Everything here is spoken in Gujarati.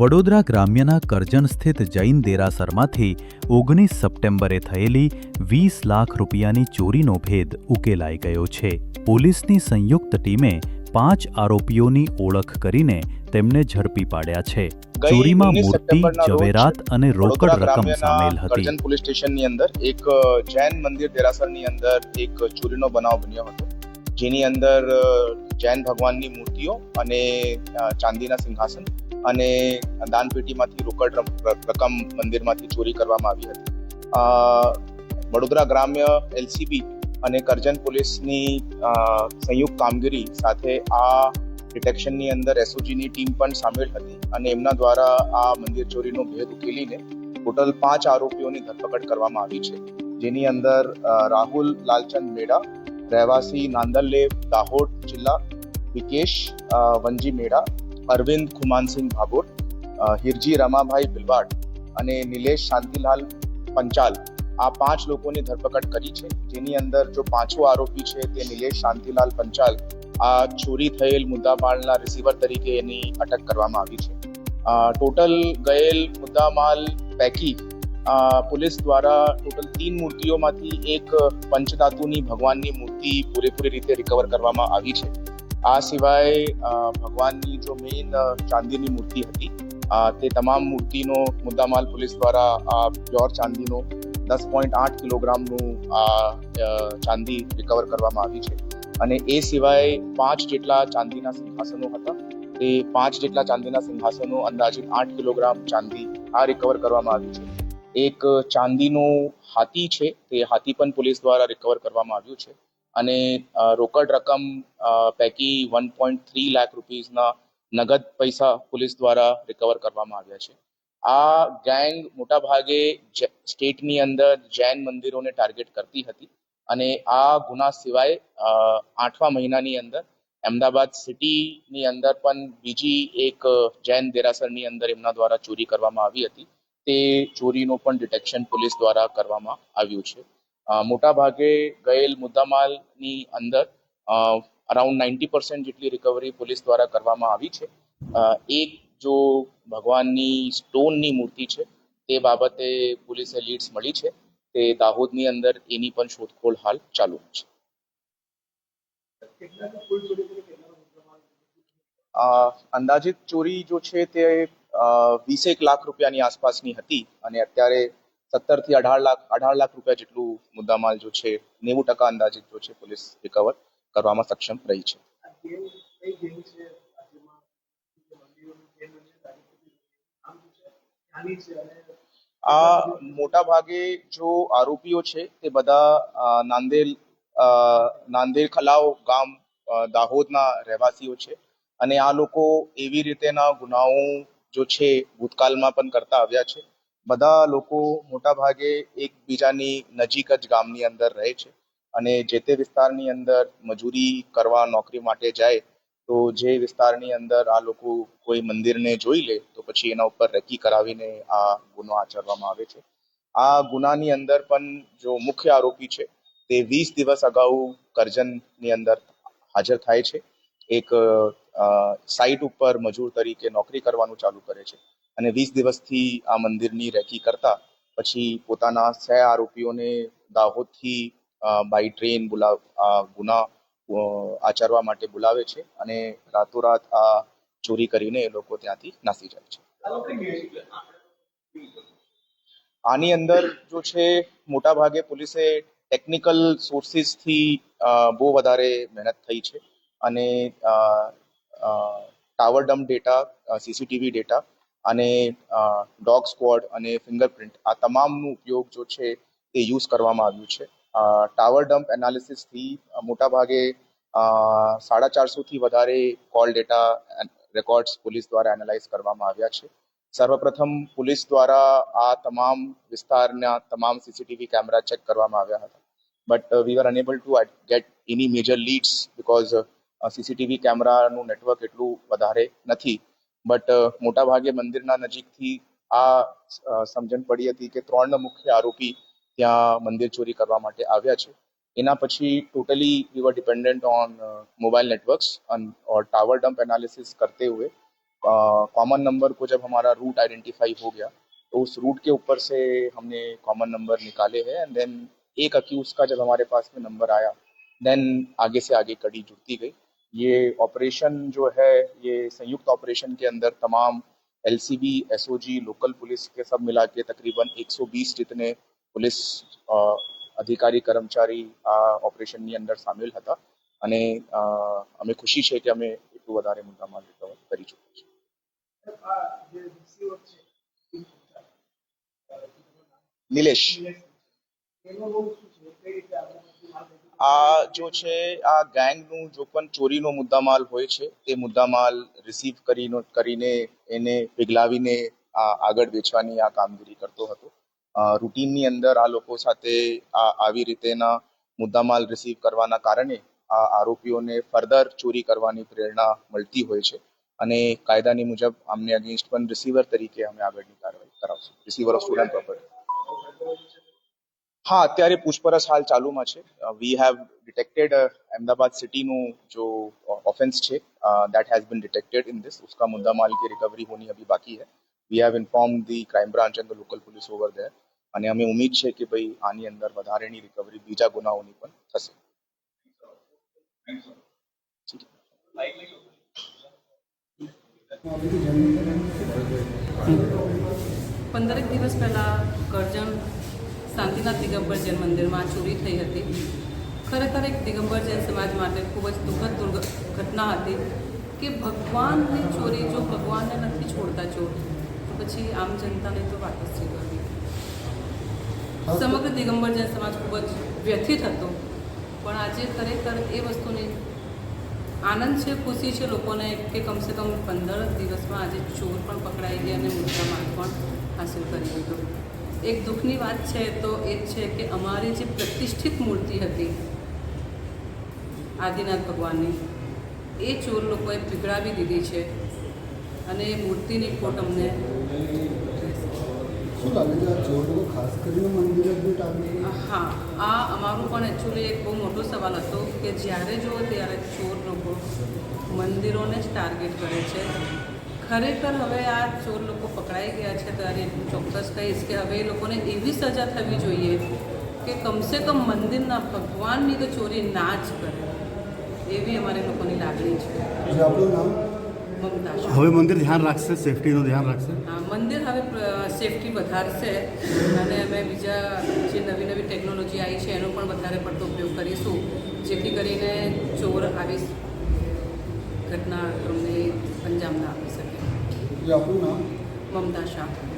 વડોદરા ગ્રામ્યના કરજણ સ્થિત જૈન દેરાસરમાંથી ઓગણીસ સપ્ટેમ્બરે થયેલી વીસ લાખ રૂપિયાની ચોરીનો ભેદ ઉકેલાઈ ગયો છે. પોલીસની સંયુક્ત ટીમે પાંચ આરોપીઓની ઓળખ કરીને તેમને ઝડપી પાડ્યા છે. ચોરીમાં મૂર્તિ જવેરાત અને રોકડ રકમ સામેલ હતી. કરજણ પોલીસ સ્ટેશનની અંદર એક જૈન મંદિર દેરાસરની અંદર એક ચોરીનો બનાવ બન્યો હતો. જેની અંદર જૈન ભગવાનની મૂર્તિઓ અને ચાંદીના સિંહાસન અને દાનપેટીમાંથી રોકડ રકમ મંદિરમાંથી ચોરી કરવામાં આવી હતી. વડોદરા ગ્રામ્ય એલસીબી અને કરજણ પોલીસની સંયુક્ત કામગીરી સાથે આ ડિટેક્શનની અંદર એસઓજીની ટીમ પણ સામેલ હતી અને એમના દ્વારા આ મંદિર ચોરીનો ભેદ ઉકેલીને ટોટલ પાંચ આરોપીઓની ધરપકડ કરવામાં આવી છે. જેની અંદર રાહુલ લાલચંદ મેડા, રહેવાસી નાંદલ્લે દાહોદ જિલ્લા, વિકેશ વંજી મેડા અરવિંદ ખુમાનસિંહ ભાભોર હિરજી રમાભાઈ બિલવાડ અને નિલેશ શાંતિલાલ પંચાલ આ પાંચ લોકોની ધરપકડ કરી છે. જેની અંદર જો પાંચો આરોપી છે તે નિલેશ શાંતિલાલ પંચાલ, આ ચોરી થયેલ મુદ્દામાલના રિસીવર તરીકે એની અટક કરવામાં આવી છે. ટોટલ ગયેલ મુદ્દામાલ પૈકી પોલીસ દ્વારા ટોટલ તીન મૂર્તિઓમાંથી એક પંચધાતુની ભગવાનની મૂર્તિ પૂરેપૂરી રીતે રિકવર કરવામાં આવી છે. આ સિવાય ભગવાનની જો મેઇન ચાંદીની મૂર્તિ હતી તે તમામ મૂર્તિનો મુદ્દામાલ પોલીસ દ્વારા પ્યોર ચાંદીનો દસ પોઈન્ટ આઠ કિલોગ્રામનું આ ચાંદી રિકવર કરવામાં આવી છે. અને એ સિવાય પાંચ જેટલા ચાંદીના સિંહાસનો હતા. તે પાંચ જેટલા ચાંદીના સિંહાસનો અંદાજિત આઠ કિલોગ્રામ ચાંદી આ રિકવર કરવામાં આવી છે. એક ચાંદીનો હાથી છે. તે હાથી પણ પોલીસ દ્વારા રિકવર કરવામાં આવ્યું છે. અને રોકડ રકમ પૈકી વન પોઈન્ટ થ્રી લાખ રૂપીઝના નગદ પૈસા પોલીસ દ્વારા રિકવર કરવામાં આવ્યા છે. આ ગેંગ મોટા ભાગે સ્ટેટની અંદર જૈન મંદિરોને ટાર્ગેટ કરતી હતી અને આ ગુના સિવાય આઠમા મહિનાની અંદર અમદાવાદ સિટીની અંદર પણ બીજી એક જૈન દેરાસરની અંદર એમના દ્વારા ચોરી કરવામાં આવી હતી. તે ચોરીનું પણ ડિટેક્શન પોલીસ દ્વારા કરવામાં આવ્યું છે. મોટા ભાગે ગયેલ મુદ્દામાલની અંદર અરાઉન્ડ નાઇન્ટી પર્સન્ટ જેટલી રિકવરી પોલીસ દ્વારા કરવામાં આવી છે. એક જો ભગવાનની સ્ટોનની મૂર્તિ છે, તે બાબતે પોલીસે લીડ્સ મળી છે. તે દાહોદની અંદર એની પણ શોધખોળ હાલ ચાલુ છે. અંદાજિત ચોરી જો છે તે વીસેક લાખ રૂપિયાની આસપાસની હતી અને અત્યારે સત્તરથી અઢાર લાખ અઢાર લાખ રૂપિયા જેટલું મુદ્દામાલ જો છે નેવું ટકા અંદાજિત જો છે પોલીસ રિકવર કરવામાં સક્ષમ રહી છે. આ મોટા ભાગે જો આરોપીઓ છે તે બધા નાંદેલ નાંદેલ ખલાવ ગામ દાહોદના રહેવાસીઓ છે. અને આ લોકો એવી રીતેના ગુનાઓ જો છે ભૂતકાળમાં પણ કરતા આવ્યા છે. બધા લોકો મોટા ભાગે એકબીજાની નજીક જ ગામની અંદર રહે છે. અને જે તે વિસ્તારની અંદર મજૂરી કરવા, નોકરી માટે જાય, તો જે વિસ્તારની અંદર આ લોકો કોઈ મંદિરને જોઈ લે, તો પછી એના ઉપર રેકી કરાવીને આ ગુનો આચરવામાં આવે છે. આ ગુનાની અંદર પણ જો મુખ્ય આરોપી છે, તે વીસ દિવસ અગાઉ કરજણની અંદર હાજર થાય છે. એક સાઇટ ઉપર મજૂર તરીકે નોકરી કરવાનું ચાલુ કરે છે. અને વીસ દિવસથી આ મંદિરની રેકી કરતા પછી પોતાના સહ આરોપીઓને દાહોદથી બાય ટ્રેન બોલાવ ગુના આચરવા માટે બોલાવે છે અને રાતોરાત આ ચોરી કરીને એ લોકો ત્યાંથી નાસી જાય છે. આની અંદર જો છે મોટા ભાગે પોલીસે ટેકનિકલ સોર્સિસથી બહુ વધારે મહેનત થઈ છે અને tower dump data CCTV data અને ડોગ સ્ક્વોડ અને ફિંગરપ્રિન્ટ આ તમામનો ઉપયોગ જો છે તે યુઝ કરવામાં આવ્યું છે. ટાવર ડમ્પ એનાલિસિસથી મોટા ભાગે અ, સાડા ચારસોથી વધારે કોલ ડેટા રેકોર્ડ્સ પોલીસ દ્વારા એનાલાઇઝ કરવામાં આવ્યા છે. સર્વપ્રથમ પોલીસ દ્વારા આ તમામ વિસ્તારના તમામ સીસીટીવી કેમેરા ચેક કરવામાં આવ્યા હતા. But we are unable to get any major leads because CCTV કેમેરાનું નેટવર્ક એટલું વધારે નથી બટ મોટા ભાગે મંદિરના નજીકથી આ અ, સમજણ પડી હતી કે ત્રણ મુખ્ય આરોપી ત્યાં મંદિર ચોરી કરવા માટે આવ્યા છે એના પછી totally we were dependent on mobile networks or tower dump analysis करते हुए कॉमन नंबर को जब हमारा रूट आइडेंटिफाई हो गया तो उस रूट के ऊपर से हमने कॉमन नंबर निकाले हैं एंड देन एक अक्यूज का जब हमारे पास में नंबर आया देन आगे से आगे कड़ी जुड़ती गई ये ऑपरेशन जो है ये संयुक्त ऑपरेशन के अंदर तमाम एलसीबी एसओजी लोकल पुलिस के सब मिला के तकरीबन 120 जितने पुलिस અ, અધિકારી કર્મચારી આ ઓપરેશનની અંદર સામેલ હતા અને અ, અમે ખુશી છે કે અમે એટલું વધારે મુદ્દામાલ રિકવર કરી ચૂક્યા છીએ નિલેશ આ જો છે, આ ગેંગનું જો પણ ચોરીનો મુદ્દામાલ હોય છે તે મુદ્દામાલ રિસીવ કરીને કરીને એને પીગલાવીને આ આગળ વેચવાની આ કામગીરી કરતો હતો. રૂટીનની અંદર આ લોકો સાથે આ આવી રીતેના મુદ્દામાલ રિસીવ કરવાના કારણે આ આરોપીઓને ફર્ધર ચોરી કરવાની પ્રેરણા મળતી હોય છે અને કાયદાની મુજબ અમને અગેન્સ્ટ પણ રિસીવર તરીકે અમે આગળની કાર્યવાહી કરાવશું. રિસીવર ઓફ સ્ટુડન્ટ પ્રોપર્ટી હા, અત્યારે પૂછપરછ હાલ ચાલુમાં છે. વી હેવ ડિટેક્ટેડ અમદાવાદ સિટીનું જો ઓફેન્સ છે that has been detected in this ઉસકા મુદ્દા માલ કી રિકવરી હોની અભી બાકી હે. We have inform the crime branch and the local police over there અને અમે ઉમ્મીદ છે કે ભાઈ આની અંદર વધારેની રિકવરી બીજા ગુનાઓની પણ થશે. પંદરેક દિવસ પહેલા કરજણ શાંતિનાથ દિગંબર જૈન મંદિરમાં ચોરી થઈ હતી. ખરેખર એક દિગંબર જૈન સમાજ માટે ખૂબ જ દુઃખદ દુર્ઘ ઘટના હતી કે ભગવાનની ચોરી જો ભગવાનને નથી છોડતા ચોર તો પછી આમ જનતાને તો વાત જ કરવી સમગ્ર દિગંબર જૈન સમાજ ખૂબ જ વ્યથિત હતો. પણ આજે ખરેખર એ વસ્તુની આનંદ છે ખુશી છે લોકોને કે કમસે કમ પંદર દિવસમાં આજે ચોર પણ પકડાઈ ગયા અને મુદ્દામાલ પણ હાંસિલ કરી લીધો એક દુઃખની વાત છે તો એ જ છે કે અમારી જે પ્રતિષ્ઠિત મૂર્તિ હતી આદિનાથ ભગવાનની એ ચોર લોકોએ પીગળાવી દીધી છે અને એ મૂર્તિની ખોટ અમને હા આ અમારું પણ એકચ્યુઅલી એક બહુ મોટો સવાલ હતો કે જ્યારે જુઓ ત્યારે ચોર લોકો મંદિરોને જ ટાર્ગેટ કરે છે. ખરેખર હવે આ ચોર લોકો પકડાઈ ગયા છે ત્યારે એટલું ચોક્કસ કહીશ કે હવે એ લોકોને એવી સજા થવી જોઈએ કે કમસે કમ મંદિરના ભગવાનની તો ચોરી ના જ કરે. એવી અમારે લોકોની લાગણી છે. આપણું નામ? હવે મંદિર ધ્યાન રાખશે સેફટીનું ધ્યાન રાખશે? હા, મંદિર હવે સેફટી વધારશે અને અમે બીજા જે નવી નવી ટેકનોલોજી આવી છે એનો પણ વધારે પડતો ઉપયોગ કરીશું. જેથી કરીને ચોર આવી ઘટનાક્રમને અંજામ ના આપી. જે નામ? મમતા શાહ.